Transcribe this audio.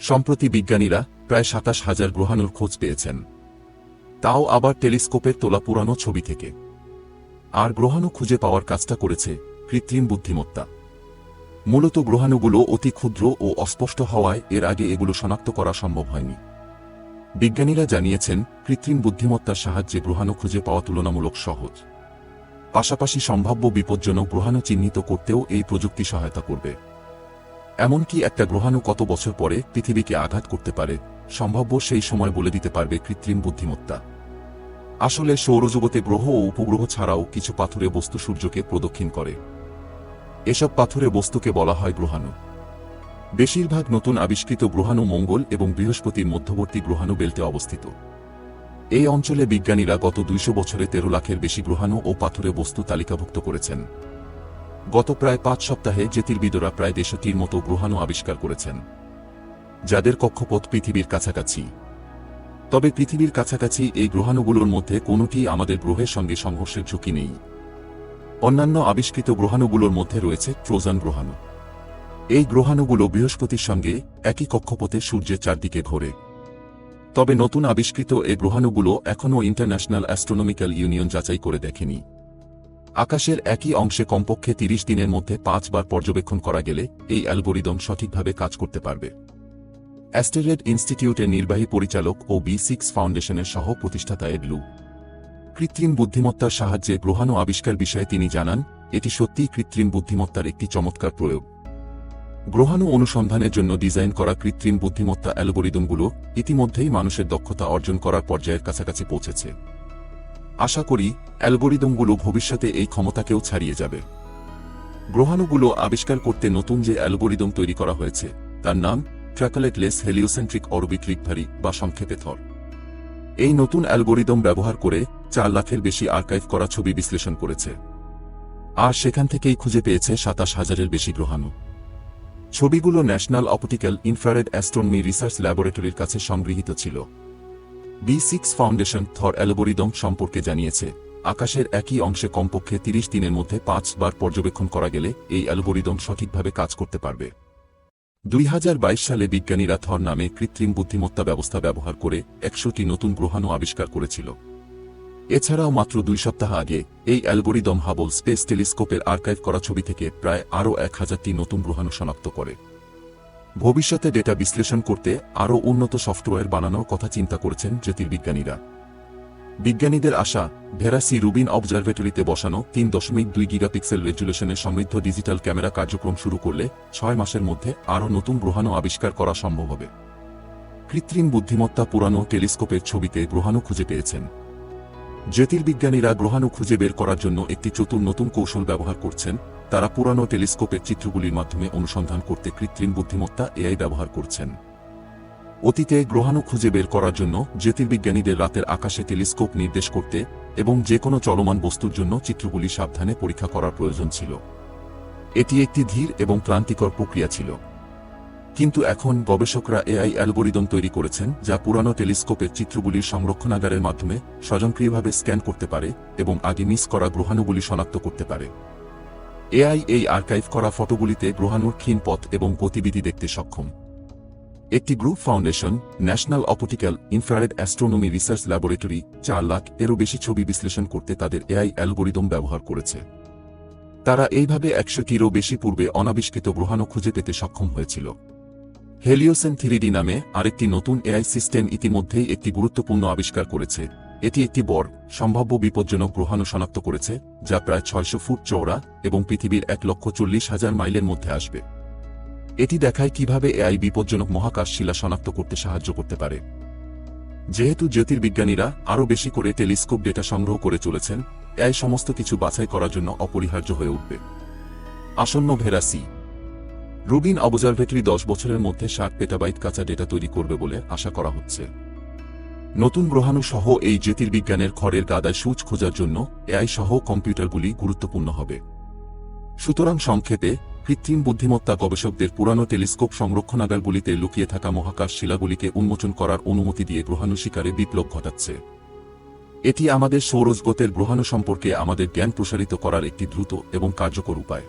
সম্প্রতি বিজ্ঞানীরা প্রায় সাতাশ হাজার গ্রহাণুর খোঁজ পেয়েছেন। তাও আবার টেলিস্কোপের তোলা পুরানো ছবি থেকে। আর গ্রহাণু খুঁজে পাওয়ার কাজটা করেছে কৃত্রিম বুদ্ধিমত্তা। মূলত গ্রহাণুগুলো অতি ক্ষুদ্র ও অস্পষ্ট হওয়ায় এর আগে এগুলো শনাক্ত করা সম্ভব হয়নি। বিজ্ঞানীরা জানিয়েছেন, কৃত্রিম বুদ্ধিমত্তার সাহায্যে গ্রহাণু খুঁজে পাওয়া তুলনামূলক সহজ। পাশাপাশি সম্ভাব্য বিপজ্জনক গ্রহাণু চিহ্নিত করতেও এই প্রযুক্তি সহায়তা করবে। এমনকি একটা গ্রহাণু কত বছর পরে পৃথিবীকে আঘাত করতে পারে, সম্ভাব্য সেই সময় বলে দিতে পারবে কৃত্রিম বুদ্ধিমত্তা। আসলে সৌরজগতে গ্রহ ও উপগ্রহ ছাড়াও কিছু পাথুরে বস্তু সূর্যকে প্রদক্ষিণ করে। এসব পাথুরে বস্তুকে বলা হয় গ্রহাণু। বেশিরভাগ নতুন আবিষ্কৃত গ্রহাণু মঙ্গল এবং বৃহস্পতির মধ্যবর্তী গ্রহাণু বেল্টে অবস্থিত। এই অঞ্চলে বিজ্ঞানীরা গত দুইশো বছরে তেরো লাখের বেশি গ্রহাণু ও পাথুরে বস্তু তালিকাভুক্ত করেছেন। গত প্রায় পাঁচ সপ্তাহে জ্যোতির্বিদরা প্রায় দেশটির মতো গ্রহাণু আবিষ্কার করেছেন, যাদের কক্ষপথ পৃথিবীর কাছাকাছি। তবে পৃথিবীর কাছাকাছি এই গ্রহাণুগুলোর মধ্যে কোনোটি আমাদের গ্রহের সঙ্গে সংঘর্ষের ঝুঁকি নেই। অন্যান্য আবিষ্কৃত গ্রহাণুগুলোর মধ্যে রয়েছে ট্রোজান গ্রহাণু। এই গ্রহাণুগুলো বৃহস্পতির সঙ্গে একই কক্ষপথে সূর্যের চারদিকে ঘোরে। তবে নতুন আবিষ্কৃত এই গ্রহাণুগুলো এখনও ইন্টারন্যাশনাল অ্যাস্ট্রোনমিক্যাল ইউনিয়ন যাচাই করে দেখেনি। আকাশের একই অংশে কমপক্ষে তিরিশ দিনের মধ্যে পাঁচবার পর্যবেক্ষণ করা গেলে এই অ্যালগোরিদম সঠিকভাবে কাজ করতে পারবে। অ্যাস্টেরেড ইনস্টিটিউটের নির্বাহী পরিচালক ও বি সিক্স ফাউন্ডেশনের সহ প্রতিষ্ঠাতা এডলু কৃত্রিম বুদ্ধিমত্তার সাহায্যে গ্রহাণু আবিষ্কার বিষয়ে তিনি জানান, এটি সত্যিই কৃত্রিম বুদ্ধিমত্তার একটি চমৎকার প্রয়োগ। গ্রহাণু অনুসন্ধানের জন্য ডিজাইন করা কৃত্রিম বুদ্ধিমত্তা অ্যালগোরিদমগুলো ইতিমধ্যেই মানুষের দক্ষতা অর্জন করার পর্যায়ের কাছাকাছি পৌঁছেছে। আশা করি, অ্যালগোরিদমগুলো ভবিষ্যতে এই ক্ষমতাকেও ছাড়িয়ে যাবে। গ্রহাণুগুলো আবিষ্কার করতে নতুন যে অ্যালগোরিদম তৈরি করা হয়েছে, তার নাম ট্র্যাকলেটলেস হেলিওসেন্ট্রিক অরবিট রিকভারি বা সংক্ষেপে থর। এই নতুন অ্যালগোরিদম ব্যবহার করে চার লাখের বেশি আর্কাইভ করা ছবি বিশ্লেষণ করেছে। আর সেখান থেকেই খুঁজে পেয়েছে সাতাশ হাজারের বেশি গ্রহাণু। ছবিগুলো national optical infrared astronomy research ল্যাবরেটরির কাছে সংগৃহীত ছিল। B six foundation Thor algorithm সম্পর্কে জানিয়েছে, আকাশের একই অংশে কমপক্ষে তিরিশ দিনের মধ্যে পাঁচবার পর্যবেক্ষণ করা গেলে এই অ্যালগোরিদম সঠিকভাবে কাজ করতে পারবে। দুই হাজার বাইশ সালে বিজ্ঞানীরা থর নামে কৃত্রিম বুদ্ধিমত্তা ব্যবস্থা ব্যবহার করে একশোটি নতুন গ্রহাণু আবিষ্কার করেছিল। এছাড়াও মাত্র দুই সপ্তাহ আগে এই অ্যালগোরিদম হাবল স্পেস টেলিস্কোপের আর্কাইভ করা ছবি থেকে প্রায় আরও এক হাজারটি নতুন গ্রহাণু শনাক্ত করে। ভবিষ্যতে ডেটা বিশ্লেষণ করতে আরও উন্নত সফটওয়্যার বানানোর কথা চিন্তা করেছেন জ্যোতির্বিজ্ঞানীরা বিজ্ঞানীদের আশা, ভেরাসি রুবিন অবজারভেটরিতে বসানো তিন দশমিক দুই গিগাপিক্সেল রেজুলেশনের সমৃদ্ধ ডিজিটাল ক্যামেরা কার্যক্রম শুরু করলে ছয় মাসের মধ্যে আরও নতুন গ্রহাণু আবিষ্কার করা সম্ভব হবে। কৃত্রিম বুদ্ধিমত্তা পুরানো টেলিস্কোপের ছবিতে গ্রহাণু খুঁজে পেয়েছেন। জ্যোতির্বিজ্ঞানীরা গ্রহাণু খুঁজে বের করার জন্য একটি চতুর নতুন কৌশল ব্যবহার করছেন। তারা পুরানো টেলিস্কোপের চিত্রগুলির মাধ্যমে অনুসন্ধান করতে কৃত্রিম বুদ্ধিমত্তা এআই ব্যবহার করছেন। অতীতে গ্রহাণু খুঁজে বের করার জন্য জ্যোতির্বিজ্ঞানীদের রাতের আকাশে টেলিস্কোপ নির্দেশ করতে এবং যে কোনো চলমান বস্তুর জন্য চিত্রগুলি সাবধানে পরীক্ষা করার প্রয়োজন ছিল। এটি একটি ধীর এবং ক্লান্তিকর প্রক্রিয়া ছিল। কিন্তু এখন গবেষকরা এআই অ্যালগোরিদম তৈরি করেছেন, যা পুরানো টেলিস্কোপের চিত্রগুলির সংরক্ষণাগারের মাধ্যমে স্বয়ংক্রিয়ভাবে স্ক্যান করতে পারে এবং আগে মিস করা গ্রহাণুগুলি শনাক্ত করতে পারে। এআই এই আর্কাইভ করা ফটোগুলিতে গ্রহাণুর ক্ষীণ পথ এবং গতিবিধি দেখতে সক্ষম। একটি group foundation, national optical infrared astronomy research laboratory, চার লাখ এরও বেশি ছবি বিশ্লেষণ করতে তাদের এআই অ্যালগোরিদম ব্যবহার করেছে। তারা এইভাবে একশো একশোটিরও বেশি পূর্বে অনাবিষ্কৃত গ্রহাণু খুঁজে পেতে সক্ষম হয়েছিল। হেলিওসেন থ্রিডি নামে আরেকটি নতুন এআই সিস্টেম ইতিমধ্যেই একটি গুরুত্বপূর্ণ আবিষ্কার করেছে। এটি একটি বড়, সম্ভাব্য বিপজ্জনক গ্রহাণু শনাক্ত করেছে, যা প্রায় ছয়শো ফুট চওড়া এবং পৃথিবীর এক লক্ষ চল্লিশ হাজার মাইলের মধ্যে আসবে। এটি দেখায় কীভাবে এআই বিপজ্জনক মহাকাশ শিলা শনাক্ত করতে সাহায্য করতে পারে। যেহেতু জ্যোতির্বিজ্ঞানীরা আরও বেশি করে টেলিস্কোপ ডেটা সংগ্রহ করে চলেছেন, এআই সমস্ত কিছু বাছাই করার জন্য অপরিহার্য হয়ে উঠবে। আসন্ন ভেরাসি রুবিন অবজারভেটরি দশ বছরের মধ্যে ষাট পেটাবাইট কাঁচা ডেটা তৈরি করবে বলে আশা করা হচ্ছে। নতুন গ্রহাণু সহ এই জ্যোতির্বিজ্ঞানের খড়ের গাদায় সূচ খোঁজার জন্য এআই সহ কম্পিউটারগুলি গুরুত্বপূর্ণ হবে। সুতরাং সংক্ষেপে, কৃত্রিম বুদ্ধিমত্তা গবেষকদের পুরানো টেলিস্কোপ সংরক্ষণাগারগুলিতে লুকিয়ে থাকা মহাকাশ শিলাগুলিকে উন্মোচন করার অনুমতি দিয়ে গ্রহাণু শিকারে বিপ্লব ঘটাচ্ছে। এটি আমাদের সৌরজগতের গ্রহাণু সম্পর্কে আমাদের জ্ঞান প্রসারিত করার একটি দ্রুত এবং কার্যকর উপায়।